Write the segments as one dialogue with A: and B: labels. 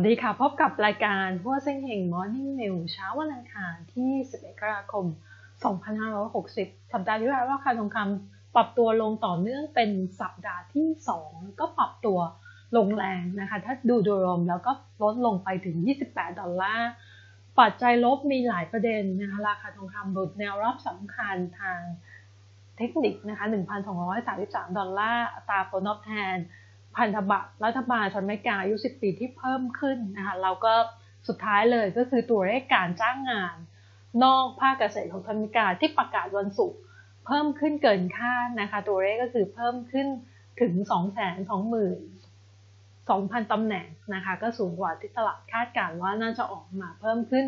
A: วัสดีค่ะ พบกับรายการหัวเส้นเฮง Morning New เช้าวันอังคารที่ 11 กรกฎาคม 2560 สัปดาห์ที่แล้วราคาทองคำปรับตัวลงต่อเนื่องเป็นสัปดาห์ที่ 2 ก็ปรับตัวลงแรงนะคะ ถ้าดูโดยรวมแล้วก็ลดลงไปถึง 28 ดอลลาร์ ปัจจัยลบมีหลายประเด็นนะคะราคาทองคำหลุดแนวรับสำคัญทางเทคนิคนะคะ 1,233 ดอลลาร์ อัตราผลตอบแทน พันธบัตรรัฐบาลสหรัฐอเมริกาอายุ 10 ปีที่เพิ่มขึ้นนะคะแล้วก็สุดท้ายเลยก็คือตัวเลขการจ้างงาน นอกภาคเกษตรของอเมริกาที่ประกาศวันศุกร์เพิ่มขึ้นเกินคาดนะคะ ตัวเลขก็คือเพิ่มขึ้นถึง 2 2 2 0 0 0 ตำแหน่งนะคะ ก็สูงกว่าที่ตลาดคาดการณ์ว่าน่าจะออกมาเพิ่มขึ้น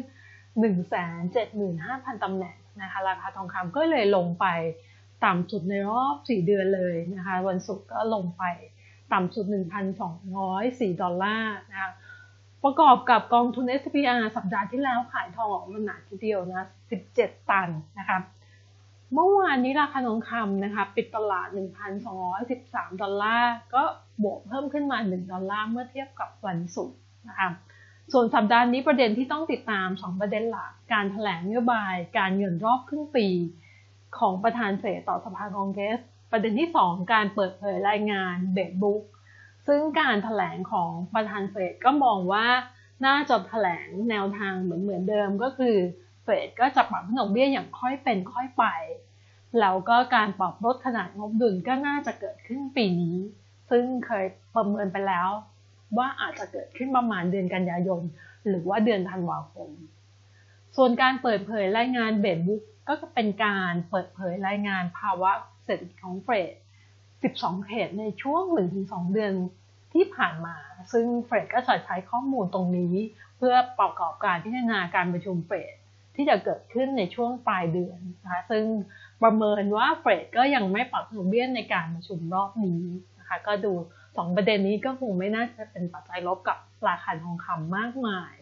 A: 175,000 ตำแหน่งนะคะ ราคาทองคำก็เลยลงไปต่ำสุดในรอบ 4 เดือนเลยนะคะ วันศุกร์ก็ลงไป ต่ำสุด 1,204 ดอลลาร์นะคะประกอบกับกองทุน SPR สัปดาห์ที่แล้วขายทองออกมาหนาทีเดียวนะ 17 ตันนะคะเมื่อวานนี้ราคาทองคำนะคะปิดตลาด 1,213 ดอลลาร์ ก็บวกเพิ่มขึ้นมา 1 ดอลลาร์เมื่อเทียบกับวันศุกร์นะคะส่วนสัปดาห์นี้ประเด็นที่ต้องติดตาม 2 ประเด็นหลัก การถแถลงนโยบาย การเงินรอบครึ่งปี ของประธานเฟดต่อสภาคองเกรส ประเด็นที่ 2 การเปิดเผยรายงานเบดบุ๊กซึ่งการถแถลงของประธานเฟดก็มองว่าน่าจะถแถลงแนวทางเหมือนเหมือนเดิมก็คือเฟดก็จะปรับดอกเบี้ยอย่างค่อยเป็นค่อยไป แล้วก็การปรับลดขนาดงบดุลก็น่าจะเกิดขึ้นปีนี้ ซึ่งเคยประเมินไปแล้ว ว่าอาจจะเกิดขึ้นประมาณเดือนกันยายน หรือว่าเดือนธันวาคม ส่วนการเปิดเผยรายงานเบดบุ๊กก็จะเป็นการเปิดเผยรายงานภาวะเศรษฐกิจของเฟด12 เขตในช่วง 1-2 เดือนที่ผ่านมา ซึ่งเฟดก็จะใช้ข้อมูลตรงนี้ เพื่อประกอบการพิจารณาการประชุมเฟดที่จะเกิดขึ้นในช่วงปลายเดือนนะคะซึ่งประเมินว่าเฟดก็ยังไม่ปรับดอกเบี้ยในการประชุมรอบนี้นะคะก็ดู 2 ประเด็นนี้ก็คงไม่น่าจะเป็นปัจจัยลบกับราคาทองคำมากมาย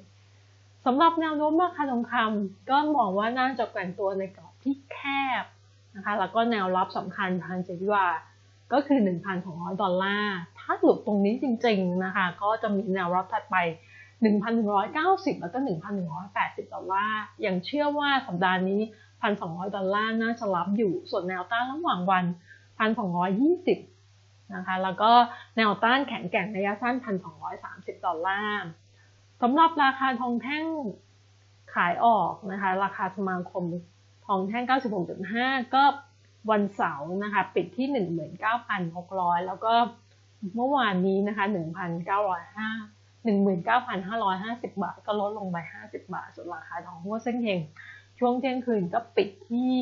A: สำหรับแนวโน้มราคาทองคำก็มองว่าน่าจะแกว่งตัวในกรอบที่แคบนะคะแล้วก็แนวรับสำคัญทางเจดีว่าก็คือ 1,200 ดอลลาร์ถ้าหลุดตรงนี้จริงๆนะคะก็จะมีแนวรับถัดไป 1,190 แล้วก็ 1,180 ดอลลาร์อยังเชื่อว่าสัปดาห์นี้ 1,200 ดอลลาร์น่าจะรับอยู่ส่วนแนวต้านระหว่างวัน 1,220นะคะแล้วก็แนวต้านแข็งแกร่งระยะสั้น 1,230 ดอลลาร์ สำหรับราคาทองแท่งขายออกนะคะ ราคาสมาคมทองแท่ง 96.5 ก็วันเสาร์นะคะ ปิดที่ 19,600 แล้วก็เมื่อวานนี้นะคะ 1,905 19,550 บาท ก็ลดลงไป 50 บาท ส่วนราคาทองหัวเส้นเฮงช่วงเที่ยงคืนก็ปิดที่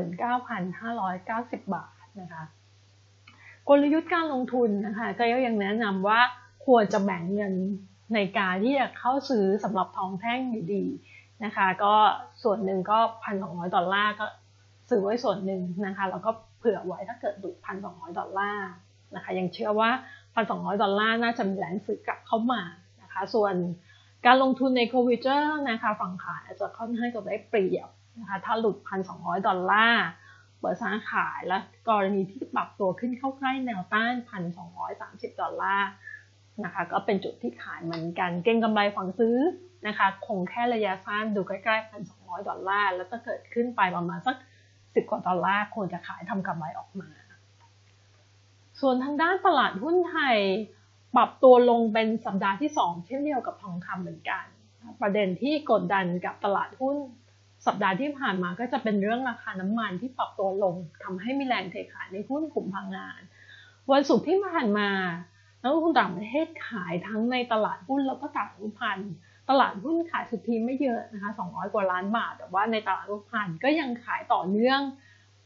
A: 19,590 บาทนะคะ กลยุทธ์การลงทุนนะคะ ก็ยังแนะนำว่าควรจะแบ่งเงิน ในการที่จะเข้าซื้อสำหรับทองแท่งอยู่ดีนะคะ ก็ส่วนหนึ่งก็พันสองร้อยดอลลาร์ก็ซื้อไว้ส่วนหนึ่งนะคะแล้วก็เผื่อไว้ถ้าเกิดดุพันสองร้อยดอลลาร์นะคะยังเชื่อว่าพันสองร้อยดอลลาร์น่าจะมีแรงซื้อกลับเข้ามานะคะ ส่วนการลงทุนในโควิเจอร์นะคะฝั่งขายอาจจะค่อนข้างจะได้เปรียบนะคะถ้าหลุดพันสองร้อยดอลลาร์เปิดซ้าขายและกรณีที่ปรับตัวขึ้นเข้าใกล้แนวต้านพันสองร้อยสามสิบดอลลาร์ นะคะ ก็เป็นจุดที่ขายเหมือนกัน เก็งกำไรฝั่งซื้อนะคะ คงแค่ระยะสั้นดูใกล้ๆพันสองร้อยดอลลาร์ แล้วก็เกิดขึ้นไปประมาณสักสิบกว่าดอลลาร์ควรจะขายทำกำไรออกมา ส่วนทางด้านตลาดหุ้นไทยปรับตัวลงเป็นสัปดาห์ที่ 2 เช่นเดียวกับทองคำเหมือนกัน ประเด็นที่กดดันกับตลาดหุ้น สัปดาห์ที่ผ่านมาก็จะเป็นเรื่องราคาน้ำมันที่ปรับตัวลงทำให้มีแรงเทขายในหุ้นกลุ่มพลังงาน วันศุกร์ที่ผ่านมา นักลงทุนต่างประเทศขายทั้งในตลาดหุ้นแล้วก็ตลาดหุ้นพันตลาดหุ้นขายสุทธิไม่เยอะนะคะ 200 กว่าล้านบาท แต่ว่าในตลาดหุ้นพันก็ยังขายต่อเนื่อง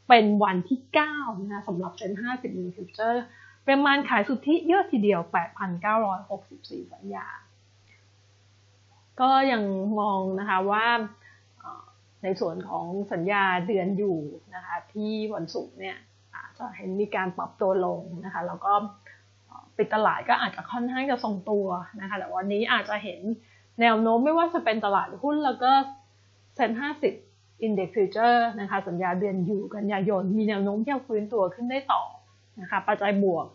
A: เป็นวันที่9นะคะสำหรับเซ็น50มิลฟิเจอร์ประมาณขายสุทธิเยอะทีเดียว 8,964 สัญญา ก็ยังมองนะคะว่าในส่วนของสัญญาเดือนอยู่นะคะที่วันศุกร์เนี่ยอาจจะเห็นมีการปรับตัวลงนะคะแล้วก็ ปิดตลาดก็อาจจะค่อนข้างจะทรงตัวนะคะ แต่วันนี้อาจจะเห็นแนวโน้มไม่ว่าจะเป็นตลาดหุ้นแล้วก็เซ็นห้าสิบอินเด็กซ์ฟิวเจอร์นะคะ สัญญาเดือนอยู่กันยายน มีแนวโน้มที่จะฟื้นตัวขึ้นได้ต่อนะคะปัจจัยบวก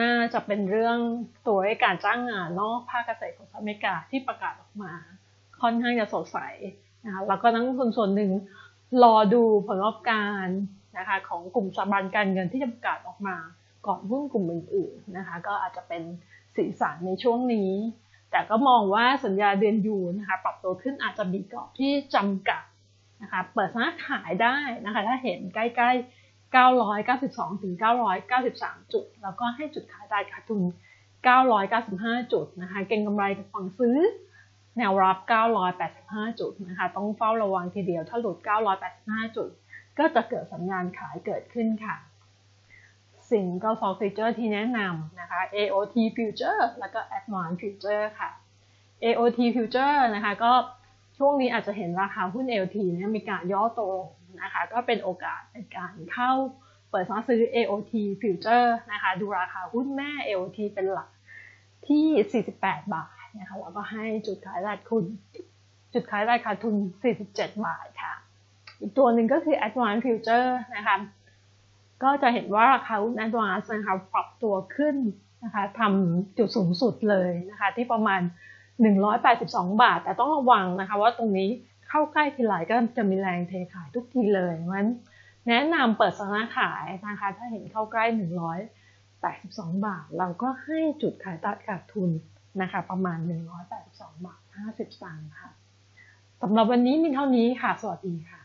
A: น่าจะเป็นเรื่องตัวเลขการจ้างงานนอกภาคเกษตรของสหรัฐอเมริกาที่ประกาศออกมา ค่อนข้างจะสดใสนะคะแล้วก็นักลงทุนส่วนหนึ่งรอดูผลประกอบการนะคะของกลุ่มสถาบันการเงินที่จะประกาศออกมา ก่อนหุ้นกลุ่มอื่นๆนะคะก็อาจจะเป็นสีสันในช่วงนี้ แต่ก็มองว่าสัญญาเดือนยูนะคะปรับตัวขึ้นอาจจะมีกรอบที่จำกัดนะคะเปิดสนักขายได้นะคะถ้าเห็นใกล้ๆ992ถึง993 จุด แล้วก็ให้จุดขายได้ขาดทุน 995 จุดนะคะ เก็งกำไรกับฝั่งซื้อ แนวรับ 985 จุดนะคะ ต้องเฝ้าระวังทีเดียวถ้าหลุด 985 จุด ก็จะเกิดสัญญาณขายเกิดขึ้นค่ะ สิ่งก็ฟอฟิเจอร์ที่แนะนำนะคะ AOT Future แล้วก็ Advanced Future ค่ะ AOT Future นะคะก็ช่วงนี้อาจจะเห็นราคาหุ้น AOT เนี่ยมีการย่อตัวนะคะก็เป็นโอกาสในการเข้าเปิดซื้อ AOT Future นะคะดูราคาหุ้นแม่ AOT เป็นหลักที่ 48 บาทนะคะแล้วก็ให้จุดขายราคาทุน จุดขายราคาทุน 47 บาทค่ะ อีกตัวหนึ่งก็คือ Advanced Future นะคะ ก็จะเห็นว่าราคาหุ้น Advanced นะคะปรับตัวขึ้นนะคะทำจุดสูงสุดเลยนะคะที่ประมาณ 182 บาท แต่ต้องระวังนะคะว่าตรงนี้เข้าใกล้ทีไรก็จะมีแรงเทขายทุกทีเลยเพราะฉะนั้นแนะนำเปิดสัญญาขายนะคะถ้าเห็นเข้าใกล้ 182 บาท เราก็ให้จุดขายตัดขาดทุนนะคะประมาณ 182 บาท 50สตางค์ค่ะสำหรับวันนี้มีเท่านี้ค่ะ สวัสดีค่ะ